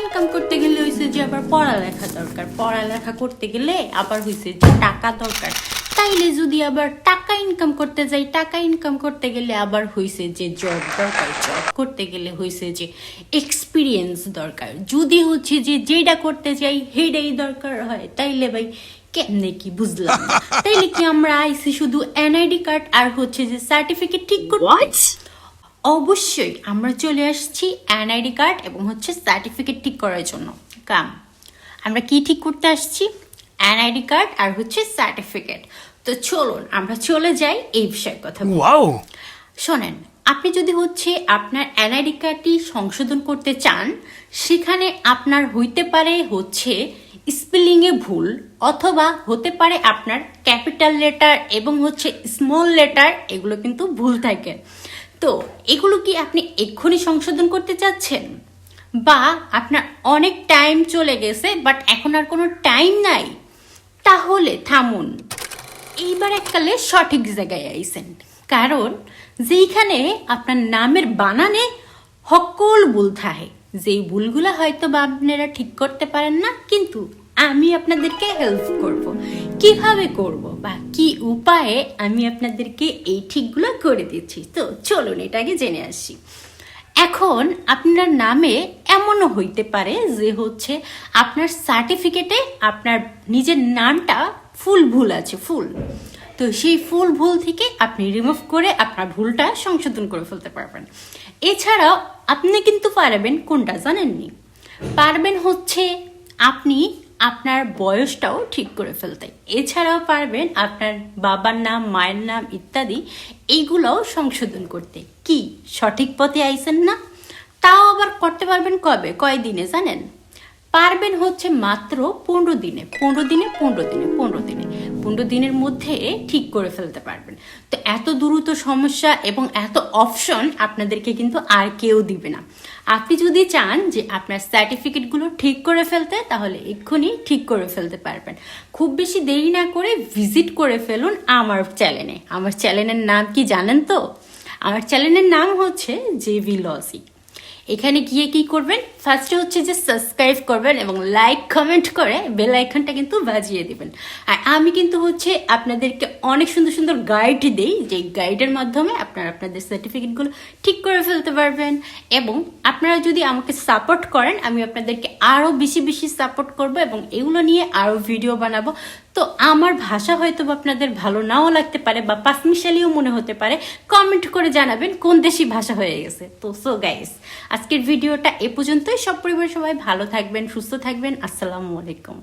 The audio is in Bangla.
ইনকাম করতে গেলে হয়েছে যে আবার পড়ালেখা দরকার। পড়ালেখা করতে গেলে আবার হয়েছে যে টাকা দরকার। তাইলে যদি আবার টাকা ইনকাম করতে যাই টাকা ইনকাম করতে গেলে আবার হয়েছে যে জব দরকার। জব করতে গেলে হয়েছে যে এক্সপিরিয়েন্স দরকার। যদি হচ্ছে যে যেটা করতে চাই সেটাই দরকার হয়। তাইলে ভাই কেমনে কি বুঝলাম। তাইলে কি আমরা আইসি শুধু এনআইডি কার্ড আর হচ্ছে যে সার্টিফিকেট ঠিক করতে অবশ্যই আমরা চলে আসছি এনআইডি কার্ড এবং হচ্ছে সার্টিফিকেট ঠিক করার জন্য কাম। আমরা কি ঠিক করতে আসছি? এনআইডি কার্ড আর হচ্ছে সার্টিফিকেট তো চলুন আমরা চলে যাই এই বিষয়ে কথা। শোনেন আপনি যদি হচ্ছে আপনার এনআইডি কার্ডটি সংশোধন করতে চান সেখানে আপনার হইতে পারে হচ্ছে স্পেলিংয়ে ভুল অথবা হতে পারে আপনার ক্যাপিটাল লেটার এবং হচ্ছে স্মল লেটার এগুলো কিন্তু ভুল থাকে। তো এগুলো কি আপনি এক্ষুনি সংশোধন করতে চাচ্ছেন? বা আপনার অনেক টাইম চলে গেছে বাট এখন আর কোনো টাইম নাই। তাহলে থামুন। এইবার এককালে সঠিক জায়গায় আইছেন কারণ যেইখানে আপনার নামের বানানে সকল ভুল থাকে। যেই ভুলগুলো হয়তো বা আপনারা ঠিক করতে পারেন না, কিন্তু আমি আপনাদেরকে হেল্প করব। কীভাবে করব বা কি উপায়ে আমি আপনাদেরকে এই ঠিকগুলো করে দিচ্ছি? তো চলুন এটা আগে জেনে আসি। এখন আপনার নামে এমনও হইতে পারে যে হচ্ছে আপনার সার্টিফিকেটে আপনার নিজের নামটা ফুল ভুল আছে, ফুল। তো সেই ফুল ভুল থেকে আপনি রিমুভ করে আপনার ভুলটা সংশোধন করে ফেলতে পারবেন। এছাড়াও আপনি কিন্তু পারবেন কোনটা জানেননি? পারবেন হচ্ছে আপনি আপনার বয়সটাও ঠিক করে ফেলতে। এছাড়াও পারবেন আপনার বাবার নাম, মায়ের নাম ইত্যাদি, এইগুলোও সংশোধন করতে। কি? সঠিক পথে আইছেন না? তাও আবার করতে পারবেন কবে? কয় দিনে জানেন? পারবেন হচ্ছে মাত্র পনেরো দিনে। পনেরো দিনে পনেরো দিনে পনেরো দিনে। পনেরো দিনের মধ্যে ঠিক করে ফেলতে পারবেন। তো এত দ্রুত সমস্যা এবং এত অপশন আপনাদেরকে কিন্তু আর কেউ দিবে না। আপনি যদি চান যে আপনার সার্টিফিকেটগুলো ঠিক করে ফেলতে, তাহলে এক্ষুনি ঠিক করে ফেলতে পারবেন। খুব বেশি দেরি না করে ভিজিট করে ফেলুন আমার চ্যানেলে আমার চ্যানেলের নাম কি জানেন তো? আমার চ্যানেলের নাম হচ্ছে জেভি লসি এখানে গিয়ে কি করবেন? ফার্স্টে হচ্ছে যে সাবস্ক্রাইব করবেন এবং লাইক কমেন্ট করে বেল আইকনটা কিন্তু বাজিয়ে দিবেন। আর আমি কিন্তু হচ্ছে আপনাদেরকে অনেক সুন্দর সুন্দর গাইড দিই যে গাইডের মাধ্যমে আপনারা আপনাদের সার্টিফিকেটগুলো ঠিক করে ফেলতে পারবেন। এবং আপনারা যদি আমাকে সাপোর্ট করেন, আমি আপনাদেরকে আরও বেশি বেশি সাপোর্ট করব এবং এগুলো নিয়ে আরও ভিডিও বানাবো। তো আমার ভাষা হয়তো আপনাদের ভালো নাও লাগতে পারে বা পাসমিশালিও মনে হতে পারে কমেন্ট করে জানাবেন কোন দেশি ভাষা হয়ে গেছে। তো সো গাইস আজকের ভিডিওটা এ পর্যন্তই। সব পরিবার সবাই ভালো থাকবেন, সুস্থ থাকবেন। আসসালামু আলাইকুম।